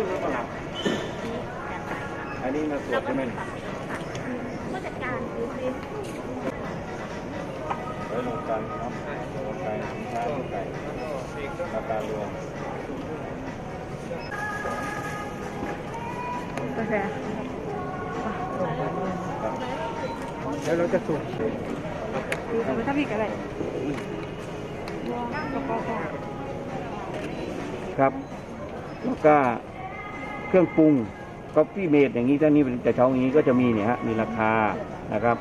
ึ้นแล้วเปล่าอันนี้มาสวดใช่ไหมผู้จัดการคือเรื่องไว้ลงกันเนาะลงไปช้าลงไปมาการรวมกาแฟแล้วเราจะสูบดูแต่ไม่ต้องมีอะไรครับแล้วก็ เครื่องปรุงก็พี่เมดอย่างนี้ถ้านี่เป็นแต่เช้าอย่างนี้ก็จะมีเนี่ยฮะมีราคานะครับ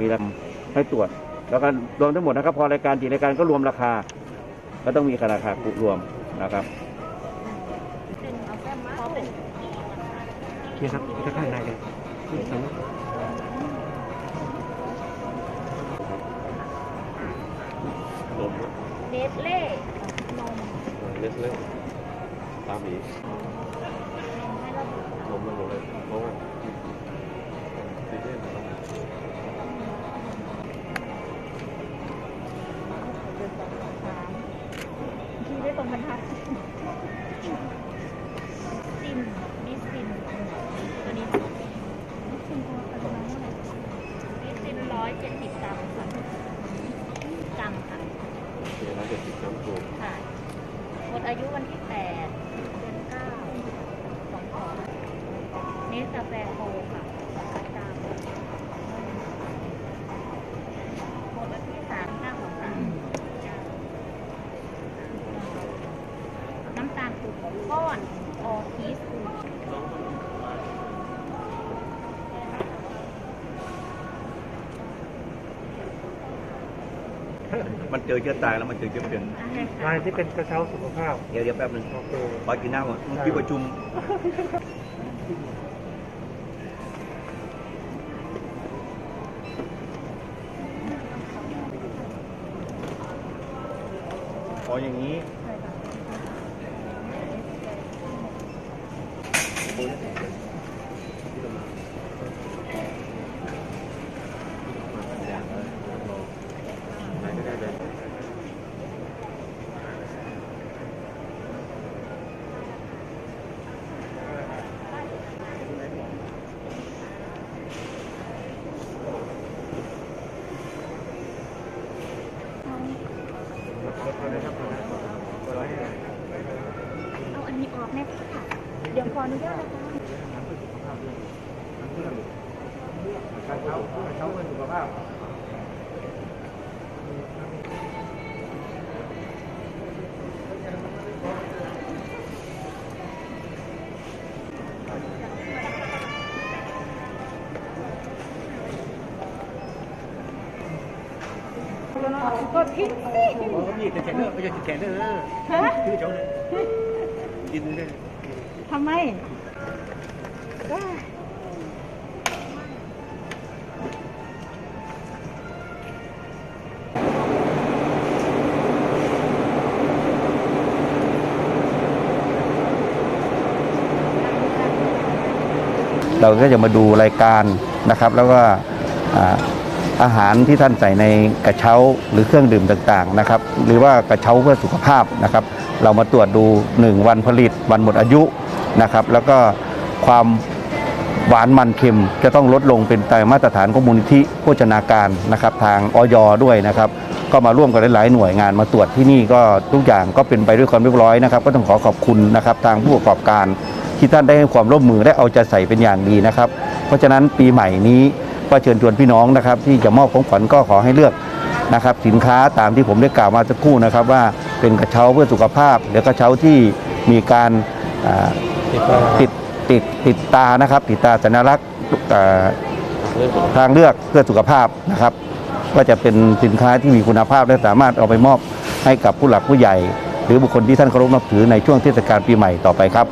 มีราคาให้ตรวจ แล้วก็รวมทั้งหมดนะครับ พอรายการกี่รายการก็รวมราคา ก็ต้องมีราคารวมนะครับเป็นเอาแป้งมาพอเป็นนี่ครับจะข้างในเลยทั้งเนสเล่นมเลสเล่ตามอี กให้เรานมมันหมดเลยเพราะว่าซีเรียสที่ได้ตรงบรรทัดซินมิสซินตัวนี้มิสซินตัวประมาณเท่าไหร่มิสซินร้อยเจ็ดสิบกรัมค่ะกรัมค่ะเดี๋ยเราจะติดน้ำสูบค่ะหมดอายุวันที่แปดเดือนเก้าสองสองเนส กาแฟโคค่ะสองพันกรัมหมดวันที่สามห้าของสามน้ำตาลกลุ่มก้อนออคิสมันเจอเชื้อตายแล้วมันเจอเชื้อเป็นลายที่เป็นกระเช้าสุขภาพ เดี๋ยวเดี๋ยวแป๊บหนึงโอเคขอกินน้ำก่อนที่ประชุม ออย่างนี้ไม่ เอาอันนี้ออกแน่ค่ะ เดี๋ยวขออนุญาตนะคะกรเช้ากระเช้าเพื่อสุขภาพ กดทิ้งสิเขาก็มีแต่แขนเนื้อไม่ใช่แขนเนื้อฮะชื่อเจ้าเลยกินเลยทำไมเราก็จะมาดูรายการนะครับ แล้วก็ อาอาหารที่ท่านใส่ในกระเช้าหรือเครื่องดื่มต่างๆนะครับหรือว่ากระเช้าเพื่อสุขภาพนะครับ เรามาตรวจดู 1 วันผลิต วันหมดอายุนะครับ แล้วก็ความหวานมันเค็มจะต้องลดลงเป็นตามมาตรฐานของมูลนิธิโภชนาการนะครับ ทางออยด้วยนะครับ ก็มาร่วมกันหลาย ๆ หน่วยงานมาตรวจที่นี่ก็ทุกอย่างก็เป็นไปด้วยความเรียบร้อยนะครับ ก็ต้องขอขอบคุณนะครับ ทางผู้ประกอบการที่ท่านได้ให้ความร่วมมือและเอาใจใส่เป็นอย่างดีนะครับ เพราะฉะนั้นปีใหม่นี้ ก็เชิญชวนพี่น้องนะครับ ที่จะมอบของขวัญก็ขอให้เลือกนะครับ สินค้าตามที่ผมได้กล่าวมาสักครู่นะครับ ว่าเป็นกระเช้าเพื่อสุขภาพ หรือกระเช้าที่มีการติดติดติดตานะครับ ติดตาสัญลักษณ์ทางเลือกเพื่อสุขภาพนะครับ ก็จะเป็นสินค้าที่มีคุณภาพและสามารถเอาไปมอบให้กับผู้หลักผู้ใหญ่ หรือบุคคลที่ท่านเคารพนับถือในช่วงเทศกาลปีใหม่ต่อไปครับ